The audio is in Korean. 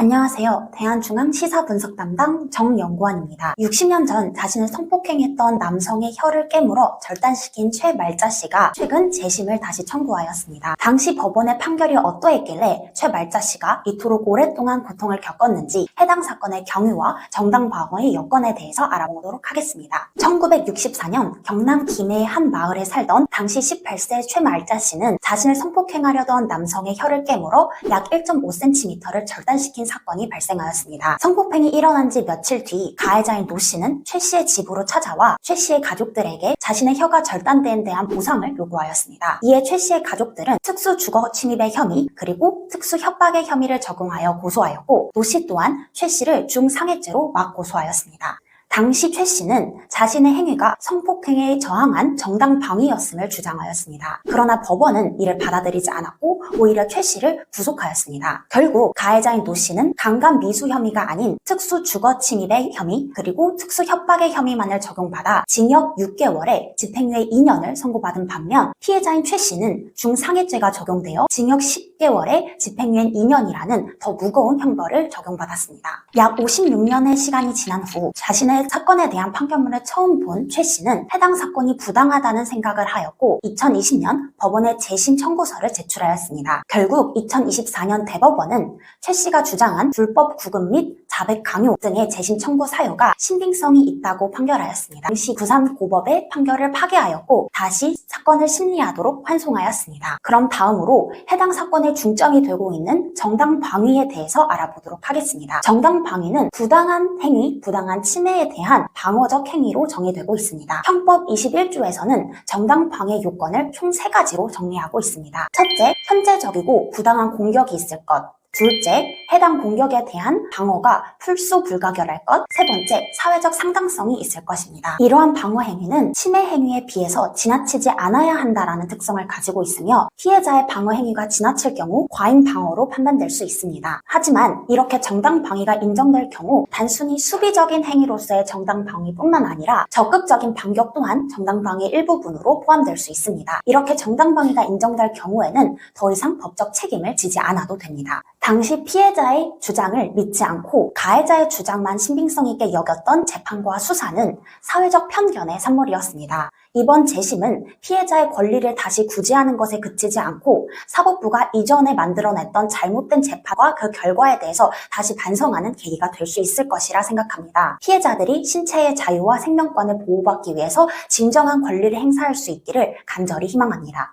안녕하세요. 대한중앙시사분석 담당 정연구원입니다. 60년 전 자신을 성폭행했던 남성의 혀를 깨물어 절단시킨 최말자 씨가 최근 재심을 다시 청구하였습니다. 당시 법원의 판결이 어떠했길래 최말자 씨가 이토록 오랫동안 고통을 겪었는지 해당 사건의 경위와 정당 방어의 여건에 대해서 알아보도록 하겠습니다. 1964년 경남 김해의 한 마을에 살던 당시 18세 최말자 씨는 자신을 성폭행하려던 남성의 혀를 깨물어 약 1.5cm를 절단시킨 사건이 발생하였습니다. 성폭행이 일어난 지 며칠 뒤 가해자인 노 씨는 최 씨의 집으로 찾아와 최 씨의 가족들에게 자신의 혀가 절단된 대한 보상을 요구하였습니다. 이에 최 씨의 가족들은 특수 주거 침입의 혐의 그리고 특수 협박의 혐의를 적용하여 고소하였고 노 씨 또한 최 씨를 중상해죄로 막 고소하였습니다. 당시 최 씨는 자신의 행위가 성폭행에 저항한 정당 방위였음을 주장하였습니다. 그러나 법원은 이를 받아들이지 않았고 오히려 최 씨를 구속하였습니다. 결국 가해자인 노 씨는 강간 미수 혐의가 아닌 특수 주거 침입의 혐의 그리고 특수 협박의 혐의만을 적용받아 징역 6개월에 집행유예 2년을 선고받은 반면 피해자인 최 씨는 중상해죄가 적용되어 징역 10 개월에 집행유예 2년이라는 더 무거운 형벌을 적용받았습니다. 약 56년의 시간이 지난 후 자신의 사건에 대한 판결문을 처음 본 최 씨는 해당 사건이 부당하다는 생각을 하였고 2020년 법원에 재심 청구서를 제출하였습니다. 결국 2024년 대법원은 최 씨가 주장한 불법 구금 및 자백 강요 등의 재심 청구 사유가 신빙성이 있다고 판결하였습니다. 당시 부산 고법의 판결을 파기하였고 다시 사건을 심리하도록 환송하였습니다. 그럼 다음으로 해당 사건의 중점이 되고 있는 정당 방위에 대해서 알아보도록 하겠습니다. 정당 방위는 부당한 행위, 부당한 침해에 대한 방어적 행위로 정의되고 있습니다. 형법 21조에서는 정당 방해 요건을 총세 가지로 정리하고 있습니다. 첫째, 현재적이고 부당한 공격이 있을 것. 둘째, 해당 공격에 대한 방어가 풀수 불가결할 것. 세 번째, 사회적 상당성이 있을 것입니다. 이러한 방어 행위는 침해 행위에 비해서 지나치지 않아야 한다라는 특성을 가지고 있으며 피해자의 방어 행위가 지나칠 경우 과잉 방어로 판단될 수 있습니다. 하지만 이렇게 정당 방위가 인정될 경우 단순히 수비적인 행위로서의 정당 방위뿐만 아니라 적극적인 반격 또한 정당 방위 일부분으로 포함될 수 있습니다. 이렇게 정당 방위가 인정될 경우에는 더 이상 법적 책임을 지지 않아도 됩니다. 당시 피해자의 주장을 믿지 않고 가해자의 주장만 신빙성 있게 여겼던 재판과 수사는 사회적 편견의 산물이었습니다. 이번 재심은 피해자의 권리를 다시 구제하는 것에 그치지 않고 사법부가 이전에 만들어냈던 잘못된 재판과 그 결과에 대해서 다시 반성하는 계기가 될 수 있을 것이라 생각합니다. 피해자들이 신체의 자유와 생명권을 보호받기 위해서 진정한 권리를 행사할 수 있기를 간절히 희망합니다.